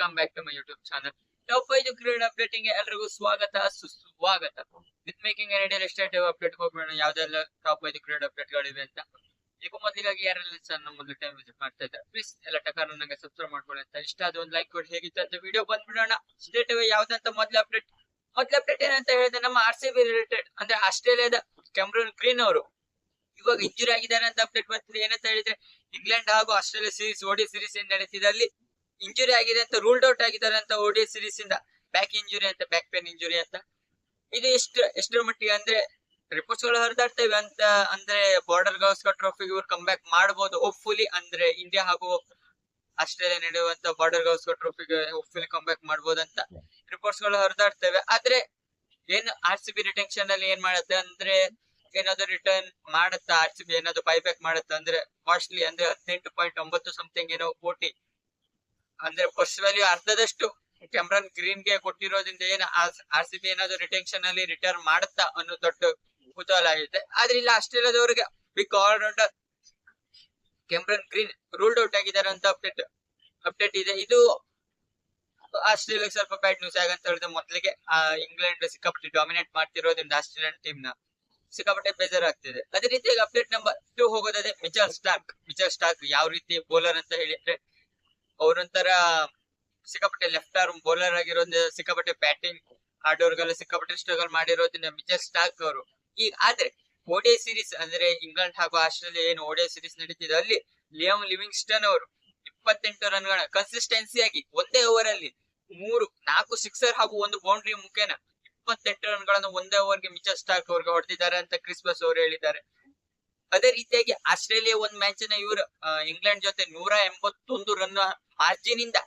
Welcome back to my YouTube channel top ಐದು ಕ್ರೀಡಾ updating ಎಲ್ರಿಗೂ ಸ್ವಾಗತ, ಸುಸ್ವಾಗತ. With making ready estate update ಹೋಗ್ಬೇಡ ಯಾವ್ದೆಲ್ಲ ಟಾಪ್ ಐದು ಕ್ರೀಡಾ ಅಪ್ಡೇಟ್ ಗಳಿವೆ ಅಂತ. ಈಗ ಮೊದಲಿಗಾಗಿ ಯಾರೆಲ್ಲ ಚಾನಲ್ ಮೊದಲು ಟೈಮ್ ವಿಸಿಟ್ ಮಾಡ್ತಾ ಇದ್ದಾರೆ ಪ್ಲೀಸ್ ಎಲ್ಲ ಟಕಾರ ನಂಗೆ ಸಬ್ಸ್ಕ್ರೈಬ್ ಮಾಡ್ಕೊಳ್ಳಿ ಅಂತ. ಇಷ್ಟ ಆದ ಒಂದು ಲೈಕ್ ಕೊಡಿ, ಹೇಗಿತ್ತು ಅಂತ ವಿಡಿಯೋ ಬಂದ್ಬಿಡೋಣ. ಸ್ಟೇಟ್ ಯಾವ್ದಂತ ಮೊದಲ ಅಪ್ಡೇಟ್ ಮೊದಲ ಅಪ್ಡೇಟ್ ಏನಂತ ಹೇಳಿದ್ರೆ ನಮ್ಮ ಆರ್ ಸಿ ಬಿ ರಿಲೇಟೆಡ್ ಅಂದ್ರೆ ಆಸ್ಟ್ರೇಲಿಯಾದ ಕ್ಯಾಮ್ರೂನ್ ಗ್ರೀನ್ ಅವರು ಇವಾಗ ಇಂಜುರಿ ಆಗಿದ್ದಾರೆ ಅಂತ ಅಪ್ಡೇಟ್ ಬರ್ತಿದೆ ಏನಂತ ಹೇಳಿದ್ರೆ, ಇಂಗ್ಲೆಂಡ್ ಹಾಗೂ ಆಸ್ಟ್ರೇಲಿಯಾ ಸೀರೀಸ್ ಓಡಿ ಸೀರೀಸ್ ಏನ್ ನಡೀತಿದೆ ಅಲ್ಲಿ? ಇಂಜುರಿ ಆಗಿದೆ ಅಂತ ರೂಲ್ಡ್ ಔಟ್ ಆಗಿದ್ದಾರೆ ಅಂತ ಓಡಿ ಸಿರೀಸ್ ಇಂದ. ಬ್ಯಾಕ್ ಇಂಜುರಿ ಅಂತ ಬ್ಯಾಕ್ ಪೇನ್ ಇಂಜುರಿ ಅಂತ. ಇದು ಎಷ್ಟು ಎಷ್ಟರ ಮಟ್ಟಿಗೆ ಅಂದ್ರೆ ರಿಪೋರ್ಟ್ಸ್ಗಳು ಹರಿದಾಡ್ತೇವೆ ಅಂತ ಅಂದ್ರೆ ಬಾರ್ಡರ್ ಗೌಸ್ಕರ್ ಟ್ರೋಫಿ ಇವ್ರು ಕಮ್ ಬ್ಯಾಕ್ ಮಾಡಬಹುದು ಹೋಪ್ಫುಲಿ ಅಂದ್ರೆ ಇಂಡಿಯಾ ಹಾಗೂ ಆಸ್ಟ್ರೇಲಿಯಾ ನಡೆಯುವಂತ ಬಾರ್ಡರ್ ಗೌಸ್ಕರ್ ಟ್ರೋಫಿಗೆ ಹೋಪ್ಫುಲಿ ಕಮ್ ಬ್ಯಾಕ್ ಮಾಡಬಹುದು ಅಂತ ರಿಪೋರ್ಟ್ಸ್ಗಳು ಹರಿದಾಡ್ತೇವೆ. ಆದ್ರೆ ಏನ್ ಆರ್ ಸಿ ಬಿ ರಿಟೆನ್ಷನ್ ಅಲ್ಲಿ ಏನ್ ಮಾಡುತ್ತೆ ಅಂದ್ರೆ ಏನಾದ್ರು ರಿಟರ್ನ್ ಮಾಡುತ್ತಾ? ಆರ್ ಸಿ ಬಿ ಏನಾದ್ರು ಬೈಬ್ಯಾಕ್ ಮಾಡುತ್ತಾ? ಅಂದ್ರೆ ಕಾಸ್ಟ್ಲಿ ಅಂದ್ರೆ ಹದಿನೆಂಟು ಪಾಯಿಂಟ್ ಒಂಬತ್ತು ಸಮಥಿಂಗ್ ಏನೋ ಕೋಟಿ ಅಂದ್ರೆ ಫಸ್ಟ್ ವ್ಯಾಲ್ಯೂ ಅರ್ಧದಷ್ಟು ಕೆಮ್ರನ್ ಗ್ರೀನ್ಗೆ ಕೊಟ್ಟಿರೋದ್ರಿಂದ ಏನ್ ಆರ್ ಸಿ ಬಿ ಏನಾದ್ರು ರಿಟೆನ್ಷನ್ ಅಲ್ಲಿ ರಿಟರ್ನ್ ಮಾಡುತ್ತಾ ಅನ್ನೋ ದೊಡ್ಡ ಕುತೂಹಲ ಆಗಿದೆ. ಆದ್ರೆ ಇಲ್ಲ ಆಸ್ಟ್ರೇಲಿಯಾದವರಿಗೆ big allrounder Cameron Green ruled out ಆಗಿದ್ದಾರೆ ಅಂತ ಅಪ್ಡೇಟ್ ಅಪ್ಡೇಟ್ ಇದೆ. ಇದು ಆಸ್ಟ್ರೇಲಿಯಾ ಸ್ವಲ್ಪ ಬ್ಯಾಡ್ ನ್ಯೂಸ್ ಆಗಂತ ಹೇಳಿದ್ರೆ ಮೊದಲಿಗೆ ಇಂಗ್ಲೆಂಡ್ ಸಿಕ್ಕಾಪಟ್ಟೆ ಡಾಮಿನೇಟ್ ಮಾಡ್ತಿರೋದ್ರಿಂದ ಆಸ್ಟ್ರೇಲಿಯನ್ ಟೀಮ್ನ ಸಿಕ್ಕಾಪಟ್ಟೆ ಬೇಜಾರಾಗ್ತಿದೆ. ಅದೇ ರೀತಿಯಾಗಿ ಅಪ್ಡೇಟ್ ನಂಬರ್ ಟೂ ಹೋಗೋದೇ ಮಿಚಲ್ ಸ್ಟಾರ್ಕ್ ಮಿಚಲ್ ಸ್ಟಾರ್ಕ್ ಯಾವ ರೀತಿ ಬೌಲರ್ ಅಂತ ಹೇಳಿದ್ರೆ ಅವ್ರೊಂಥರ ಸಿಕ್ಕಾಪಟ್ಟೆ ಲೆಫ್ಟ್ ಆರ್ಮ್ ಬೌಲರ್ ಆಗಿರೋದ್ರಿಂದ ಸಿಕ್ಕಾಪಟ್ಟೆ ಬ್ಯಾಟಿಂಗ್ ಆಡೋರ್ಗೆಲ್ಲ ಸಿಕ್ಕಾಪಟ್ಟೆ ಸ್ಟ್ರಗಲ್ ಮಾಡಿರೋದ್ರಿಂದ ಮಿಚರ್ ಸ್ಟಾಕ್ ಅವರು. ಈಗ ಆದ್ರೆ ಓಡಿಐ ಸೀರೀಸ್ ಅಂದ್ರೆ ಇಂಗ್ಲೆಂಡ್ ಹಾಗೂ ಆಸ್ಟ್ರೇಲಿಯಾ ಏನು ಓಡಿಐ ಸೀರೀಸ್ ನಡೀತಿದೆ ಅಲ್ಲಿ ಲಿಯಮ್ ಲಿವಿಂಗ್ಸ್ಟನ್ ಅವರು ಇಪ್ಪತ್ತೆಂಟು ರನ್ಗಳ ಕನ್ಸಿಸ್ಟೆನ್ಸಿಯಾಗಿ ಒಂದೇ ಓವರ್ ಅಲ್ಲಿ ಮೂರು, ನಾಲ್ಕು ಸಿಕ್ಸರ್ ಹಾಗೂ ಒಂದು ಬೌಂಡ್ರಿ ಮುಖೇನ ಇಪ್ಪತ್ತೆಂಟು ರನ್ಗಳನ್ನು ಒಂದೇ ಓವರ್ಗೆ ಮಿಚರ್ ಸ್ಟಾಕ್ ಅವ್ರಿಗೆ ಹೊಡೆದಿದ್ದಾರೆ ಅಂತ ಕ್ರಿಸ್ಮಸ್ ಅವರು ಹೇಳಿದ್ದಾರೆ. ಅದೇ ರೀತಿಯಾಗಿ ಆಸ್ಟ್ರೇಲಿಯಾ ಒಂದ್ ಮ್ಯಾಚ್ನ ಇವರು ಇಂಗ್ಲೆಂಡ್ ಜೊತೆ ನೂರ ಎಂಬತ್ತೊಂದು ರನ್ ಮಾರ್ಜಿನಿಂದ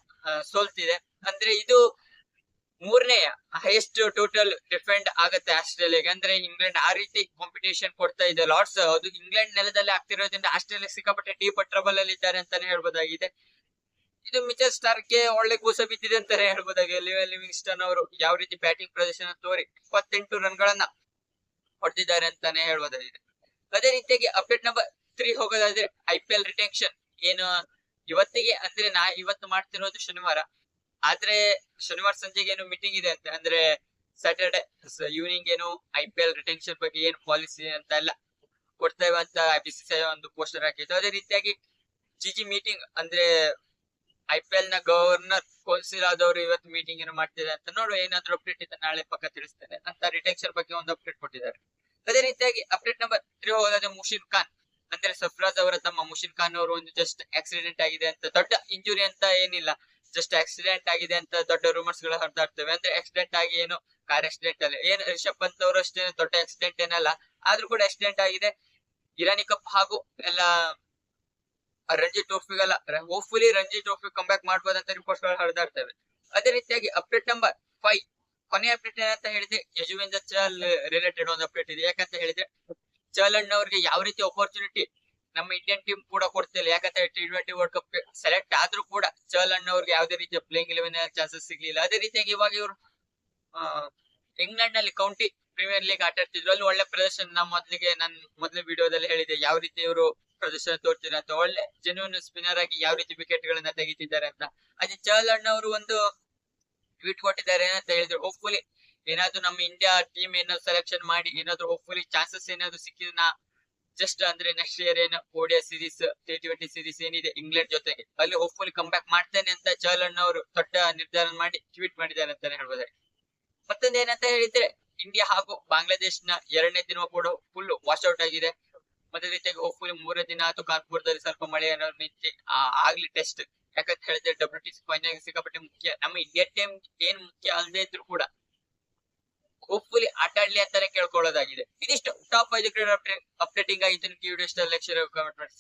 ಸೋಲ್ತಿದೆ. ಅಂದ್ರೆ ಇದು ಮೂರನೇ ಹೈಯೆಸ್ಟ್ ಟೋಟಲ್ ಡಿಫೆಂಡ್ ಆಗುತ್ತೆ ಆಸ್ಟ್ರೇಲಿಯಾಗೆ. ಅಂದ್ರೆ ಇಂಗ್ಲೆಂಡ್ ಆ ರೀತಿ ಕಾಂಪಿಟೇಷನ್ ಕೊಡ್ತಾ ಇದೆ. ಲಾರ್ಡ್ಸ್ ಅದು ಇಂಗ್ಲೆಂಡ್ ನೆಲದಲ್ಲಿ ಆಗ್ತಿರೋದ್ರಿಂದ ಆಸ್ಟ್ರೇಲಿಯಾ ಸಿಕ್ಕಾಪಟ್ಟೆ ಡೀಪ್ ಟ್ರಬಲ್ ಅಲ್ಲಿ ಇದ್ದಾರೆ ಅಂತಾನೆ ಹೇಳ್ಬೋದಾಗಿದೆ. ಇದು ಮಿಚಲ್ ಸ್ಟಾರ್ಗೆ ಒಳ್ಳೆ ಕೂಸ ಬಿದ್ದಿದೆ ಅಂತಾನೆ ಹೇಳ್ಬೋದಾಗಿದೆ. ಲಿವ್ ಲಿವಿಂಗ್ಸ್ಟನ್ ಅವರು ಯಾವ ರೀತಿ ಬ್ಯಾಟಿಂಗ್ ಪ್ರದರ್ಶನ ತೋರಿ ಇಪ್ಪತ್ತೆಂಟು ರನ್ಗಳನ್ನ ಹೊಡೆದಿದ್ದಾರೆ ಅಂತಾನೆ ಹೇಳ್ಬೋದಾಗಿದೆ. ಅದೇ ರೀತಿಯಾಗಿ ಅಪ್ಡೇಟ್ ನಂಬರ್ ತ್ರೀ ಹೋಗೋದಾದ್ರೆ ಐ ಪಿ ಎಲ್ ರಿಟೆನ್ಷನ್ ಏನು, ಇವತ್ತಿಗೆ ಅಂದ್ರೆ ನಾ ಇವತ್ತು ಮಾಡ್ತಿರೋದು ಶನಿವಾರ. ಆದ್ರೆ ಶನಿವಾರ ಸಂಜೆಗೆ ಏನು ಮೀಟಿಂಗ್ ಇದೆ ಅಂತ, ಅಂದ್ರೆ ಸ್ಯಾಟರ್ಡೆ ಈವ್ನಿಂಗ್ ಏನು ಐ ಪಿ ಎಲ್ ರಿಟೆನ್ಷನ್ ಬಗ್ಗೆ ಏನು ಪಾಲಿಸಿ ಅಂತ ಎಲ್ಲ ಕೊಡ್ತೇವೆ ಅಂತ ಬಿ ಸಿ ಸಿ ಒಂದು ಪೋಸ್ಟರ್ ಹಾಕಿತ್ತು ಅದೇ ರೀತಿಯಾಗಿ ಜಿ ಜಿ ಮೀಟಿಂಗ್ ಅಂದ್ರೆ ಐ ಪಿ ಎಲ್ನ ಗವರ್ನರ್ ಕೌನ್ಸಿಲ್ ಆದವರು ಇವತ್ತು ಮೀಟಿಂಗ್ ಏನು ಮಾಡ್ತಿದ್ದಾರೆ ಅಂತ ನೋಡು ಏನಾದ್ರು ಅಪ್ಡೇಟ್ ಇದೆ ನಾಳೆ ಪಕ್ಕ ತಿಳಿಸ್ತೇನೆ ಅಂತ ರಿಟೆನ್ಷನ್ ಬಗ್ಗೆ ಒಂದು ಅಪ್ಡೇಟ್ ಕೊಟ್ಟಿದ್ದಾರೆ. ಅದೇ ರೀತಿಯಾಗಿ ಅಪ್ಡೇಟ್ ನಂಬರ್ ತ್ರೀ ಹೋಗೋದಾದ್ರೆ ಮುಷಿನ್ ಖಾನ್. ಅಂದ್ರೆ ಸರ್ಫರಾಜ್ ಅವರ ತಮ್ಮ ಮುಷಿನ್ ಖಾನ್ ಅವರು ಒಂದು ಜಸ್ಟ್ ಆಕ್ಸಿಡೆಂಟ್ ಆಗಿದೆ ಅಂತ, ದೊಡ್ಡ ಇಂಜುರಿ ಅಂತ ಏನಿಲ್ಲ. ಜಸ್ಟ್ ಆಕ್ಸಿಡೆಂಟ್ ಆಗಿದೆ ಅಂತ ದೊಡ್ಡ ರೂಮರ್ಸ್ಗಳು ಹರಿದಾಡ್ತವೆ ಅಂದ್ರೆ ಆಕ್ಸಿಡೆಂಟ್ ಆಗಿ ಏನು ಕಾರ್ ಆಕ್ಸಿಡೆಂಟ್ ಅಲ್ಲ. ಏನ್ ರಿಷಬ್ ಪಂತ್ ಅವರು ಅಷ್ಟೇ ದೊಡ್ಡ ಆಕ್ಸಿಡೆಂಟ್ ಏನಲ್ಲ. ಆದ್ರೂ ಕೂಡ ಆಕ್ಸಿಡೆಂಟ್ ಆಗಿದೆ. ಇರಾನಿ ಕಪ್ ಹಾಗೂ ಎಲ್ಲ Ranji ಟ್ರೋಫಿಗೆಲ್ಲ hopefully Ranji trophy come back ಮಾಡ್ಬೋದಂತ ರಿಪೋರ್ಟ್ಸ್ಗಳು ಹರಿದಾಡ್ತವೆ ಅದೇ ರೀತಿಯಾಗಿ ಅಪ್ಡೇಟ್ ನಂಬರ್ ಫೈವ್ ಕೊನೆ ಅಪ್ಡೇಟ್ ಏನಂತ ಹೇಳಿದ್ರೆ ಯಜುವೇಂದ್ರ ಚಹಲ್ ರಿಲೇಟೆಡ್ ಒಂದು ಅಪ್ಡೇಟ್ ಇದೆ. ಯಾಕಂತ ಹೇಳಿದ್ರೆ ಚಹಲ್ ಅಣ್ಣವ್ರಿಗೆ ಯಾವ ರೀತಿ ಅಪರ್ಚುನಿಟಿ ನಮ್ಮ ಇಂಡಿಯನ್ ಟೀಮ್ ಕೂಡ ಕೊಡ್ತಿಲ್ಲ ಯಾಕಂತ T twenty World Cup select ಆದ್ರೂ ಕೂಡ ಚಹಲ್ ಅಣ್ಣವ್ರಿಗೆ ಯಾವುದೇ ರೀತಿಯ ಪ್ಲೇಯಿಂಗ್ ಇಲೆವೆನ್ ಚಾನ್ಸಸ್ ಸಿಗ್ಲಿಲ್ಲ. ಅದೇ ರೀತಿಯಾಗಿ ಇವಾಗ ಇವರು ಇಂಗ್ಲೆಂಡ್ನಲ್ಲಿ ಕೌಂಟಿ ಪ್ರೀಮಿಯರ್ ಲೀಗ್ ಆಟ ಆಡ್ತಿದ್ರು. ಅಲ್ಲಿ ಒಳ್ಳೆ ಪ್ರದರ್ಶನ ಮೊದಲಿಗೆ ನಾನು ಮೊದಲ ವಿಡಿಯೋದಲ್ಲಿ ಹೇಳಿದೆ ಯಾವ ರೀತಿ ಇವರು ಪ್ರದರ್ಶನ ತೋರ್ತಿದ್ರು ಅಂತ. ಒಳ್ಳೆ ಜೆನ್ಯೂನ್ ಸ್ಪಿನ್ನರ್ ಆಗಿ ಯಾವ ರೀತಿ ವಿಕೆಟ್ ಗಳನ್ನ ತೆಗಿತಿದ್ದಾರೆ ಅಂತ. ಅದೇ ಚಹಲ್ ಅಣ್ಣವರು ಒಂದು ಟ್ವೀಟ್ ಕೊಟ್ಟಿದ್ದಾರೆ ಅಂತ ಹೇಳಿದ್ರು. ಹೋಪ್ಫುಲಿ ಏನಾದ್ರು ನಮ್ಮ ಇಂಡಿಯಾ ಟೀಮ್ ಏನಾದ್ರು ಸೆಲೆಕ್ಷನ್ ಮಾಡಿ, ಏನಾದ್ರು ಹೋಪ್ಫುಲಿ ಚಾನ್ಸಸ್ ಏನಾದ್ರು ಸಿಕ್ಕಿದ್ರೆ ನಾ ಜಸ್ಟ್ ಅಂದ್ರೆ ನೆಕ್ಸ್ಟ್ ಇಯರ್ ಏನು ODI series T twenty series ಏನಿದೆ ಇಂಗ್ಲೆಂಡ್ ಜೊತೆಗೆ. ಅಲ್ಲಿ ಹೋಪ್ಫುಲಿ ಕಮ್ ಬ್ಯಾಕ್ ಮಾಡ್ತೇನೆ ಅಂತ ಚಹಲ್ ಅಣ್ಣವರು ದೊಡ್ಡ ನಿರ್ಧಾರ ಮಾಡಿ ಟ್ವೀಟ್ ಮಾಡಿದ್ದಾರೆ ಅಂತಾನೆ ಹೇಳ್ಬೋದು ಮತ್ತೊಂದು ಏನಂತ ಹೇಳಿದ್ರೆ ಇಂಡಿಯಾ ಹಾಗೂ ಬಾಂಗ್ಲಾದೇಶ್ನ ಎರಡನೇ ದಿನ ಕೂಡ ಫುಲ್ ವಾಶ್ ಔಟ್ ಆಗಿದೆ. ಮತ್ತೆ ರೀತಿಯಾಗಿ ಹೋಪ್ಫುಲಿ ಮೂರನೇ ದಿನ ಅಥವಾ ಕಾನ್ಪುರದಲ್ಲಿ ಸ್ವಲ್ಪ ಮಳೆ ಏನಾದ್ರು ನಿಂತಿ ಆಗ್ಲಿ ಟೆಸ್ಟ್ ಯಾಕಂತ ಹೇಳಿದ್ರೆ ಡಬ್ಲ್ಯೂ ಟಿ ಸಿ ಫೈನಲ್ ಸಿಕ್ಕಾಪಟ್ಟೆ ಮುಖ್ಯ. ನಮ್ಮ ಇಂಡಿಯಾ ಟೀಮ್ ಏನ್ ಮುಖ್ಯ ಅಲ್ಲದೆ ಇದ್ರು ಕೂಡ ಹೋಪ್ಫುಲಿ ಆಟ ಆಡ್ಲಿ ಅಂತಾನೆ ಕೇಳ್ಕೊಳ್ಳೋದಾಗಿದೆ. ಇದಿಷ್ಟು ಟಾಪ್ ಐದು ಕ್ರೀಡಾ ಅಪ್ಡೇಟಿಂಗ್ ಆಗಿತ್ತು ಇಷ್ಟ ಲಕ್ಷ ಕಮೆಂಟ್ ಮಾಡಿ